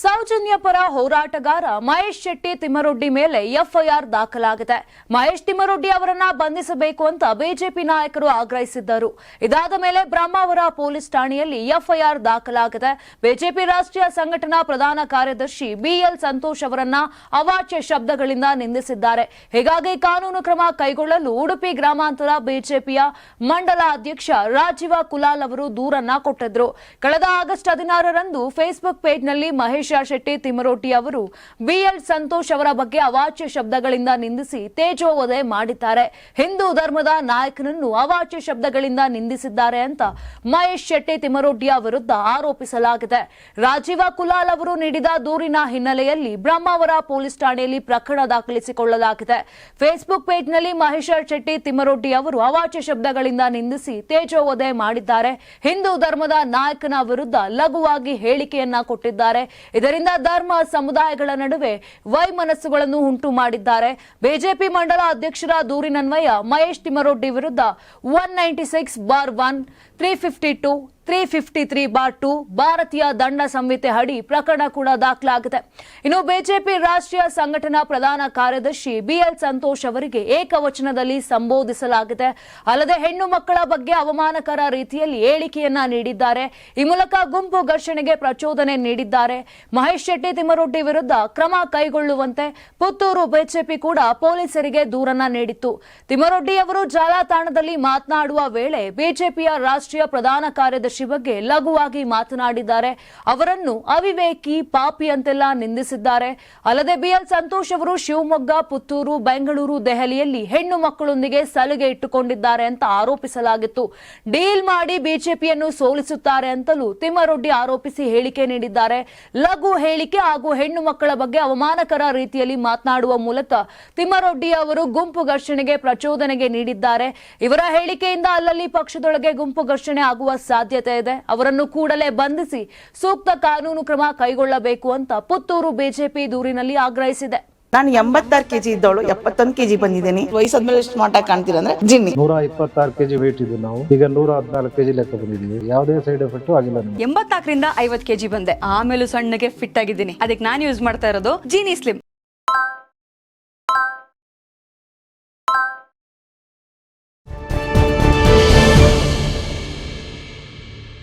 ಸೌಜನ್ಯ ಪರ ಹೋರಾಟಗಾರ ಮಹೇಶ್ ಶೆಟ್ಟಿ ತಿಮ್ಮರೊಡ್ಡಿ ಮೇಲೆ ಎಫ್ಐಆರ್ ದಾಖಲಾಗಿದೆ. ಮಹೇಶ್ ತಿಮ್ಮರೊಡ್ಡಿ ಅವರನ್ನ ಬಂಧಿಸಬೇಕು ಅಂತ ಬಿಜೆಪಿ ನಾಯಕರು ಆಗ್ರಹಿಸಿದ್ದರು. ಇದಾದ ಮೇಲೆ ಬ್ರಹ್ಮಾವರ ಪೊಲೀಸ್ ಠಾಣೆಯಲ್ಲಿ ಎಫ್ಐಆರ್ ದಾಖಲಾಗಿದೆ. ಬಿಜೆಪಿ ರಾಷ್ಟ್ರೀಯ ಸಂಘಟನಾ ಪ್ರಧಾನ ಕಾರ್ಯದರ್ಶಿ ಬಿಎಲ್ ಸಂತೋಷ್ ಅವರನ್ನ ಅವಾಚ್ಯ ಶಬ್ದಗಳಿಂದ ನಿಂದಿಸಿದ್ದಾರೆ. ಹೀಗಾಗಿ ಕಾನೂನು ಕ್ರಮ ಕೈಗೊಳ್ಳಲು ಉಡುಪಿ ಗ್ರಾಮಾಂತರ ಬಿಜೆಪಿಯ ಮಂಡಲ ಅಧ್ಯಕ್ಷ ರಾಜೀವ ಕುಲಾಲ್ ಅವರು ದೂರನ್ನ ಕೊಟ್ಟಿದ್ರು. ಕಳೆದ ಆಗಸ್ಟ್ ಹದಿನಾರರಂದು ಫೇಸ್ಬುಕ್ ಪೇಜ್ನಲ್ಲಿ ಮಹೇಶ ಶೆಟ್ಟಿ ತಿಮ್ಮರೋಟಿ ಅವರು ಬಿಎಲ್ ಸಂತೋಷ್ ಅವರ ಬಗ್ಗೆ ಅವಾಚ್ಯ ಶಬ್ದಗಳಿಂದ ನಿಂದಿಸಿ ತೇಜೋವಧೆ ಮಾಡಿದ್ದಾರೆ. ಹಿಂದೂ ಧರ್ಮದ ನಾಯಕನನ್ನು ಅವಾಚ್ಯ ಶಬ್ದಗಳಿಂದ ನಿಂದಿಸಿದ್ದಾರೆ ಅಂತ ಮಹೇಶ್ ಶೆಟ್ಟಿ ತಿಮ್ಮರೋಟಿಯ ವಿರುದ್ಧ ಆರೋಪಿಸಲಾಗಿದೆ. ರಾಜೀವ ಕುಲಾಲ್ ಅವರು ನೀಡಿದ ದೂರಿನ ಹಿನ್ನೆಲೆಯಲ್ಲಿ ಬ್ರಹ್ಮಾವರ ಪೊಲೀಸ್ ಠಾಣೆಯಲ್ಲಿ ಪ್ರಕರಣ ದಾಖಲಿಸಿಕೊಳ್ಳಲಾಗಿದೆ. ಫೇಸ್ಬುಕ್ ಪೇಜ್ನಲ್ಲಿ ಮಹೇಶ ಶೆಟ್ಟಿ ತಿಮ್ಮರೋಟಿ ಅವರು ಅವಾಚ್ಯ ಶಬ್ದಗಳಿಂದ ನಿಂದಿಸಿ ತೇಜೋವಧೆ ಮಾಡಿದ್ದಾರೆ. ಹಿಂದೂ ಧರ್ಮದ ನಾಯಕನ ವಿರುದ್ಧ ಲಘುವಾಗಿ ಹೇಳಿಕೆಯನ್ನ ಕೊಟ್ಟಿದ್ದಾರೆ. ಇದರಿಂದ ಧರ್ಮ ಸಮುದಾಯಗಳ ನಡುವೆ ವೈಮನಸ್ಸುಗಳನ್ನು ಉಂಟು ಮಾಡಿದ್ದಾರೆ. ಬಿಜೆಪಿ ಮಂಡಲ ಅಧ್ಯಕ್ಷರ ದೂರಿನನ್ವಯ ಮಹೇಶ್ ತಿಮ್ಮರೊಡ್ಡಿ ವಿರುದ್ಧ one ninety six bar one three fifty two three fifty three bar two ಭಾರತೀಯ ದಂಡ ಸಂಹಿತೆ ಅಡಿ ಪ್ರಕರಣ ಕೂಡ ದಾಖಲಾಗಿದೆ. ಇನ್ನು ಬಿಜೆಪಿ ರಾಷ್ಟ್ರೀಯ ಸಂಘಟನಾ ಪ್ರಧಾನ ಕಾರ್ಯದರ್ಶಿ ಬಿಎಲ್ ಸಂತೋಷ್ ಅವರಿಗೆ ಏಕವಚನದಲ್ಲಿ ಸಂಬೋಧಿಸಲಾಗಿದೆ. ಅಲ್ಲದೆ ಹೆಣ್ಣು ಮಕ್ಕಳ ಬಗ್ಗೆ ಅವಮಾನಕರ ರೀತಿಯಲ್ಲಿ ಹೇಳಿಕೆಯನ್ನ ನೀಡಿದ್ದಾರೆ. ಈ ಮೂಲಕ ಗುಂಪು ಘರ್ಷಣೆಗೆ ಪ್ರಚೋದನೆ ನೀಡಿದ್ದಾರೆ. ಮಹೇಶ್ ಶೆಟ್ಟಿ ತಿಮ್ಮರೊಡ್ಡಿ ವಿರುದ್ಧ ಕ್ರಮ ಕೈಗೊಳ್ಳುವಂತೆ ಪುತ್ತೂರು ಬಿಜೆಪಿ ಕೂಡ ಪೊಲೀಸರಿಗೆ ದೂರನ್ನ ನೀಡಿತ್ತು. ತಿಮ್ಮರೊಡ್ಡಿ ಅವರು ಜಾಲತಾಣದಲ್ಲಿ ಮಾತನಾಡುವ ವೇಳೆ ಬಿಜೆಪಿಯ ರಾಷ್ಟ್ರೀಯ ಪ್ರಧಾನ ಕಾರ್ಯದರ್ಶಿ ಬಗ್ಗೆ ಲಘುವಾಗಿ ಮಾತನಾಡಿದ್ದಾರೆ. ಅವರನ್ನು ಅವಿವೇಕಿ ಪಾಪಿ ಅಂತೆಲ್ಲ ನಿಂದಿಸಿದ್ದಾರೆ. ಅಲ್ಲದೆ ಬಿಎಲ್ ಸಂತೋಷ್ ಅವರು ಶಿವಮೊಗ್ಗ, ಪುತ್ತೂರು, ಬೆಂಗಳೂರು, ದೆಹಲಿಯಲ್ಲಿ ಹೆಣ್ಣು ಮಕ್ಕಳೊಂದಿಗೆ ಸಲಿಗೆ ಇಟ್ಟುಕೊಂಡಿದ್ದಾರೆ ಅಂತ ಆರೋಪಿಸಲಾಗಿತ್ತು. ಡೀಲ್ ಮಾಡಿ ಬಿಜೆಪಿಯನ್ನು ಸೋಲಿಸುತ್ತಾರೆ ಅಂತಲೂ ತಿಮ್ಮರೊಡ್ಡಿ ಆರೋಪಿಸಿ ಹೇಳಿಕೆ ನೀಡಿದ್ದಾರೆ. ಲಘು ಹೇಳಿಕೆ ಹಾಗೂ ಹೆಣ್ಣು ಮಕ್ಕಳ ಬಗ್ಗೆ ಅವಮಾನಕರ ರೀತಿಯಲ್ಲಿ ಮಾತನಾಡುವ ಮೂಲಕ ತಿಮ್ಮರೊಡ್ಡಿ ಅವರು ಗುಂಪು ಘರ್ಷಣೆಗೆ ಪ್ರಚೋದನೆಗೆ ನೀಡಿದ್ದಾರೆ. ಇವರ ಹೇಳಿಕೆಯಿಂದ ಅಲ್ಲಲ್ಲಿ ಪಕ್ಷದೊಳಗೆ ಗುಂಪು ಘರ್ಷಣೆ ಆಗುವ ಸಾಧ್ಯತೆ ಇದೆ. ಅವರನ್ನು ಕೂಡಲೇ ಬಂಧಿಸಿ ಸೂಕ್ತ ಕಾನೂನು ಕ್ರಮ ಕೈಗೊಳ್ಳಬೇಕು ಅಂತ ಪುತ್ತೂರು ಬಿಜೆಪಿ ದೂರಿನಲ್ಲಿ ಆಗ್ರಹಿಸಿದೆ. ನಾನು ಎಂಬತ್ತಾರು ಕೆಜಿ ಇದ್ದವಳು ಎಪ್ಪತ್ತೊಂದು ಕೆಜಿ ಬಂದಿದ್ದೀನಿ. ವಯಸ್ಸಾದ್ಮೇಲೆ ಎಷ್ಟು ಮಾಟ ಕಾಣ್ತೀರ ಅಂದ್ರೆ ಜಿನ್ನಿ. ನೂರ ಇಪ್ಪತ್ತಾರು ಕೆಜಿ ವೇಟ್ ಇದ್ದು ನಾವು. ಈಗ ನೂರ ಹದಿನಾಲ್ಕು ಕೆಜಿ ಲೆಕ್ಕ ಬಂದಿದ್ದೀವಿ. ಯಾವುದೇ ಸೈಡ್ ಎಫೆಕ್ಟ್ ಆಗಿಲ್ಲ ಎಂಬತ್ತಾಕರಿಂದ ಎಂಬತ್ನಾಲ್ಕರಿಂದ ಐವತ್ ಕೆಜಿ ಬಂದೆ. ಆಮೇಲೆ ಸಣ್ಣಗೆ ಫಿಟ್ ಆಗಿದ್ದೀನಿ. ಅದಕ್ಕೆ ನಾನು ಯೂಸ್ ಮಾಡ್ತಾ ಇರೋದು ಜೀನಿ ಸ್ಲಿಮ್